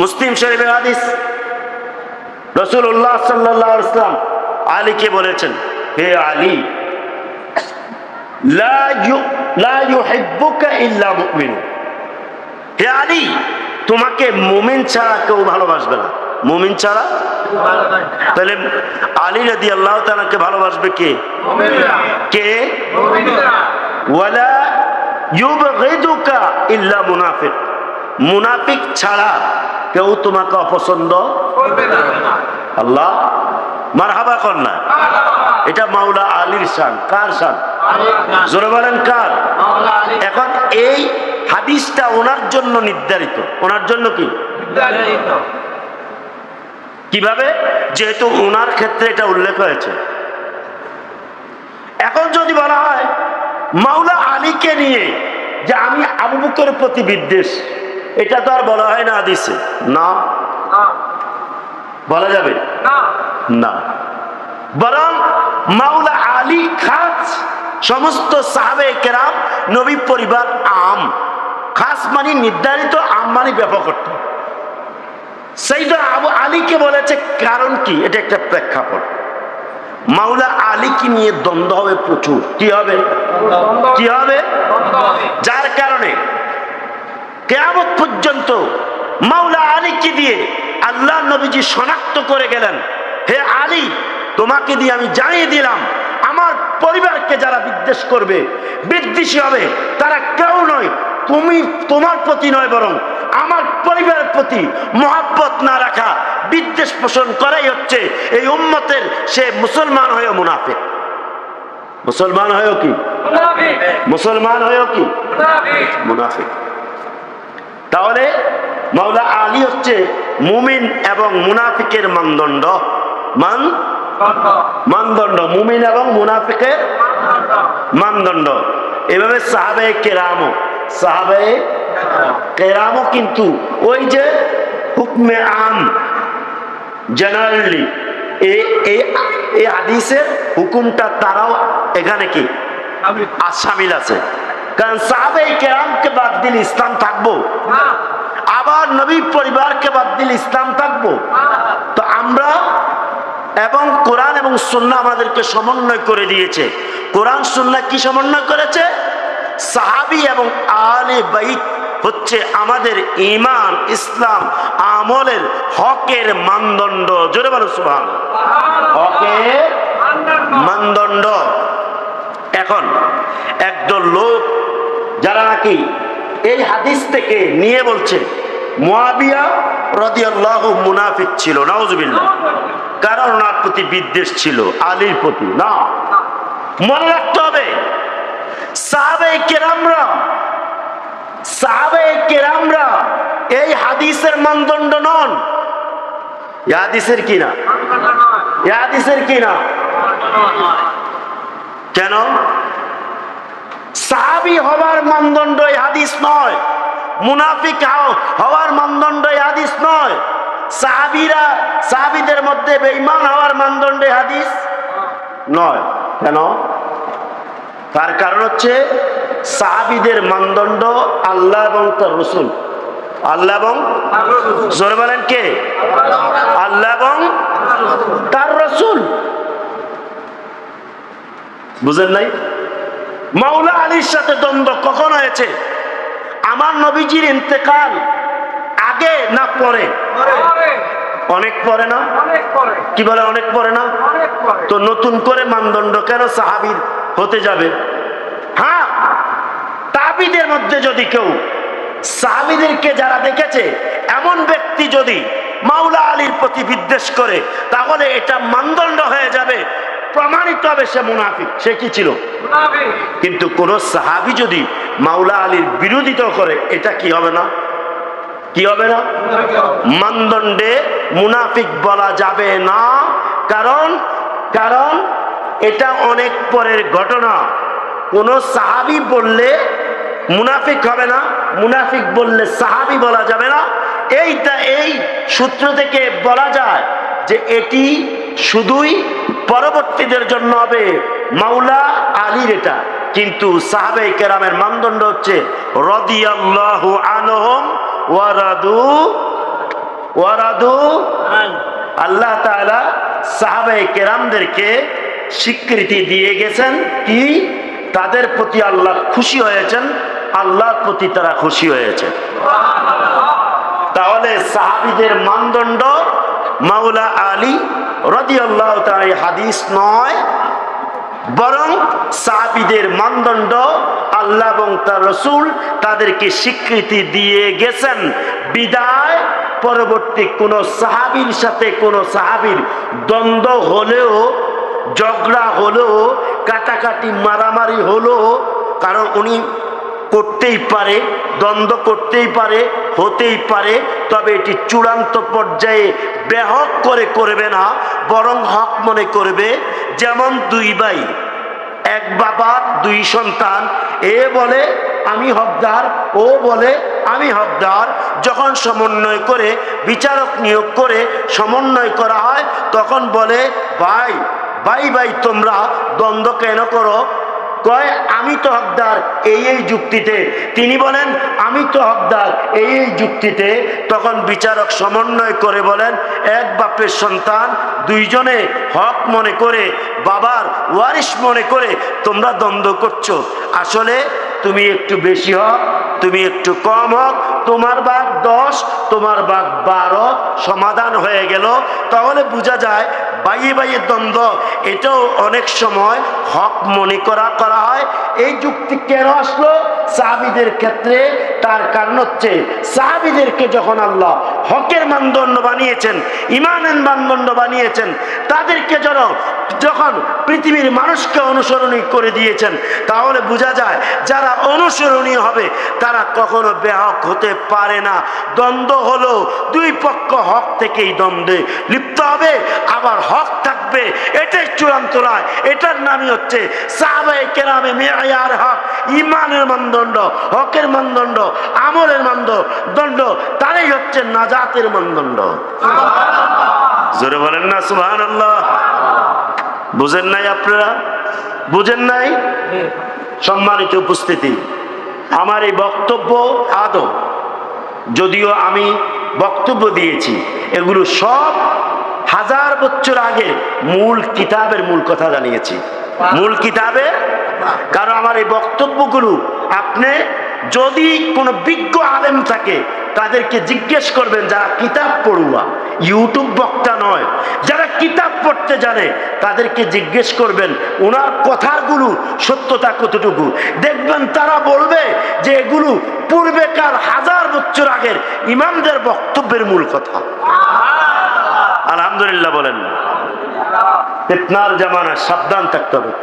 মুসলিম শরীফের হাদিস। রসুল্লাহ সাল্লাহ ইসলাম আলীকে বলেছেন হে আলী হে আলী তোমাকে মুমিন ছাড়া কেউ ভালোবাসবে না। মুমিন ছাড়া? তাহলে আলী রাদি আল্লাহ তালাকে ভালোবাসবে কে? কে? ওয়ালা ইউবগিদুকা ইল্লা মুনাফিক। মুনাফিক ছাড়া কেউ তোমাকে অপছন্দ আল্লাহ মারহাবা কর না। এটা মাওলা আলীর শান। কার শান? জোরে বলেন কার? এখন এই হাদিসটা ওনার জন্য নির্ধারিত। ওনার জন্য কি? কীভাবে? যেহেতু ওনার ক্ষেত্রে এটা উল্লেখ হয়েছে। এখন যদি বলা হয় মাওলা আলীকে নিয়ে যে আমি আবু প্রতি বিদ্বেষ এটা তো আর বলা হয় না হাদিসে। না। বলা যাবে? না। বরং মাওলা আলী খাস সমস্ত সাহাবে কেরাম নবী পরিবার আম। খাস মানে নির্ধারিত আম মানে ব্যাপক অর্থ। সেইটা আবু আলীকে বলেছে কারণ কি? এটা একটা প্রেক্ষাপট। মাওলা আলীকে নিয়ে দ্বন্দ্ব হবে প্রচুর। কি হবে? কি হবে। যার কারণে কেয়ামত পর্যন্ত মাওলা আলীকে দিয়ে আল্লাহ নবীজি শনাক্ত করে গেলেন। হে আলী তোমাকে দিয়ে আমি জানিয়ে দিলাম আমার পরিবারকে যারা বিদ্বেষ করবে বিদ্বেষী হবে তারা কেউ নয় তুমি তোমার প্রতি নয় বরং আমার পরিবারের প্রতি মহাব্বত না রাখা বিদ্বেষ পোষণ করাই হচ্ছে এই উম্মতের সে মুসলমান হয়েও মুনাফে মুসলমান হয়েও কি? মুসলমান হয়েও কি? মুনাফিক। তাহলে মাওলা আলী হচ্ছে মুমিন এবং মুনাফিকের মানদণ্ড। মান? মানদণ্ড। মুমিন এবং মুনাফিকের মানদণ্ড। এভাবে সাহাবে কেরামও সাহাবে কেরামও কিন্তু ওই যে হুকমে আম জেনারেলি এই হাদিসের হুকুমটা তারাও এখানে কি? আসামিল আছে। কারণ সাহাবে কেরামকে বাদ দিলে ইসলাম থাকব। আবার নবী পরিবারকে বাদ দিলে ইসলাম থাকব। তো আমরা এবং কোরআন এবং সুন্না আমাদেরকে সমন্বয় করে দিয়েছে। কোরআন সুন্না কি সমন্বয় করেছে? সাহাবি এবং আলে বাইত হচ্ছে আমাদের ইমান ইসলাম, আমলের হকের মানদণ্ড। জোরে বলো সুবহান হকের মানদণ্ড। এখন একদল লোক যারা নাকি এই হাদিস থেকে নিয়ে বলছে মুয়াবিয়া রাদিয়াল্লাহু মুনাফিক ছিল, নাউজুবিল্লাহ। কারণ ওনার প্রতি বিদ্বেষ ছিল, আলীর প্রতি, না। মনে রাখতে হবে সাহাবে কেরামরা সাহাবে কেরামরা এই হাদিসের মানদণ্ড নন। হাদিসের কি না? হাদিসের কি না? কেন? সাহাবি হওয়ার মানদণ্ড হাদিস নয়। মুনাফিক হওয়ার মানদণ্ড হাদিস নয়। সাহাবিরা সাহাবিদের মধ্যে বেঈমান হওয়ার মানদণ্ড হাদিস নয়। কেন? তার কারণ হচ্ছে সাহাবিদের মানদণ্ড আল্লাহ এবং তার রসুল। আল্লাহ এবং জোরে বলেন কে? আল্লাহ এবং তার রসুল। বুঝেন নাই? মাওলা আলীর সাথে দ্বন্দ্ব কখন হয়েছে? আমার নবীজির ইন্তেকাল আগে না পরে? অনেক পরে না? কি বলে অনেক পরে না? তো নতুন করে মানদণ্ড কেন সাহাবির হতে যাবে? হ্যাঁ তাবিদের মধ্যে যদি কেউ, সাহাবিদেরকে যারা দেখেছে, এমন ব্যক্তি যদি মাওলা আলীর প্রতি বিদ্বেষ করে, তাহলে এটা মানদণ্ড হয়ে যাবে প্রমাণিত হবে সে মুনাফিক সে কি ছিল? কিন্তু কোন সাহাবি যদি মাওলা আলীর বিরোধিতা করে এটা কি হবে না? কি হবে না? মানদণ্ডে মুনাফিক বলা যাবে না কারণ কারণ এটা অনেক পরের ঘটনা। কোন সাহাবি বললে মুনাফিক হবে না মুনাফিক বললে সাহাবি বলা যাবে না। এইটা এই সূত্র থেকে বলা যায় যে এটি শুধুই পরবর্তীদের জন্য হবে। মাওলা আলীর এটা। কিন্তু সাহাবে কেরামের মানদণ্ড হচ্ছে রদিয়াল্লাহু আনহম ওয়ারাদু ওয়ারাদু আল্লাহ তাআলা সাহাবায়ে কেরামদেরকে স্বীকৃতি দিয়ে গেছেন কি? তাদের প্রতি আল্লাহ খুশি হয়েছেন আল্লাহর প্রতি তারা খুশি হয়েছে। তাহলে সাহাবিদের মানদণ্ড মাওলা আলী রদি আল্লাহ হাদিস নয়, বরং সাহাবিদের মানদণ্ড আল্লাহ এবং তার রসুল তাদেরকে স্বীকৃতি দিয়ে গেছেন। বিদায়, পরবর্তী কোন সাহাবির সাথে কোন সাহাবির দ্বন্দ্ব হলেও, ঝগড়া হলেও, কাটাকাটি মারামারি হলেও, কারণ উনি করতেই পারে, দ্বন্দ্ব করতেই পারে, হতেই পারে, তবে এটি চূড়ান্ত পর্যায়ে ব্যাহক করে করবে না, বরং হক মনে করবে, যেমন দুই ভাই, এক বাবা, দুই সন্তান, এ বলে আমি হকদার, ও বলে আমি হকদার, যখন সমন্বয় করে, বিচারক নিয়োগ করে সমন্বয় করা হয়, তখন বলে, ভাই ভাই ভাই, তোমরা দ্বন্দ্ব কেন করো? কয়, আমি তো হকদার, এই এই যুক্তিতে। তিনি বলেন, আমি তো হকদার, এই এই যুক্তিতে। তখন বিচারক সমন্বয় করে বলেন, এক বাপের সন্তান দুইজনে হক মনে করে, বাবার ওয়ারিশ মনে করে তোমরা দ্বন্দ্ব করছ। আসলে তুমি একটু বেশি হক তুমি একটু কম হক তোমার বাঘ দশ, তোমার বাঘ বারো, সমাধান হয়ে গেল। তাহলে বোঝা যায়, বাইয়ে বাইয়ে দ্বন্দ্ব, এটাও অনেক সময় হক মনে করা করা হয়। এই যুক্তি কেন আসলো? সাহাবিদের ক্ষেত্রে তার কারণ হচ্ছে, সাহাবিদেরকে যখন আল্লাহ হকের মানদণ্ড বানিয়েছেন ইমানের মানদণ্ড বানিয়েছেন, তাদেরকে যেন যখন পৃথিবীর মানুষকে অনুসরণী করে দিয়েছেন, তাহলে বোঝা যায় যারা অনুসরণীয় হবে, তারা কখনো বেহক হতে পারে না। দ্বন্দ্ব হলো দুই পক্ষ হক থেকেই দ্বন্দ্বে লিপ্ত হবে, আবার হক থাকবে। এটাই চূড়ান্ত নয় এটার নামই হচ্ছে সাহাবায়ে কেরামে মেয়ার হক, ইমানের মানদণ্ড, হকের মানদণ্ড, আমলের মানদণ্ড, তারাই হচ্ছে নাজাতের মানদণ্ড। জোরে বলেন না সুবহান আল্লাহ বুঝেন নাই আপনারা? বুঝেন নাই? সম্মানিত উপস্থিতি, আমার এই বক্তব্য আদৌ, যদিও আমি বক্তব্য দিয়েছি, এগুলো সব হাজার বছর আগে মূল কিতাবের মূল কথা জানিয়েছি। মূল কিতাবের কারণ আমার এই বক্তব্যগুলো আপনি যদি কোনো বিজ্ঞ আলেম থাকে, তাদেরকে জিজ্ঞেস করবেন, যারা কিতাব পড়ুয়া, ইউটিউব বক্তা নয়, যারা কিতাব পড়তে জানে, তাদেরকে জিজ্ঞেস করবেন, ওনার কথাগুলো সত্যতা কতটুকু? দেখবেন তারা বলবে যে এগুলো পূর্বেকার হাজার বছর আগের ইমামদের বক্তব্যের মূল কথা। আলহামদুলিল্লাহ বলেন। ফিতনার জামানা সাবধান থাকতে হবে।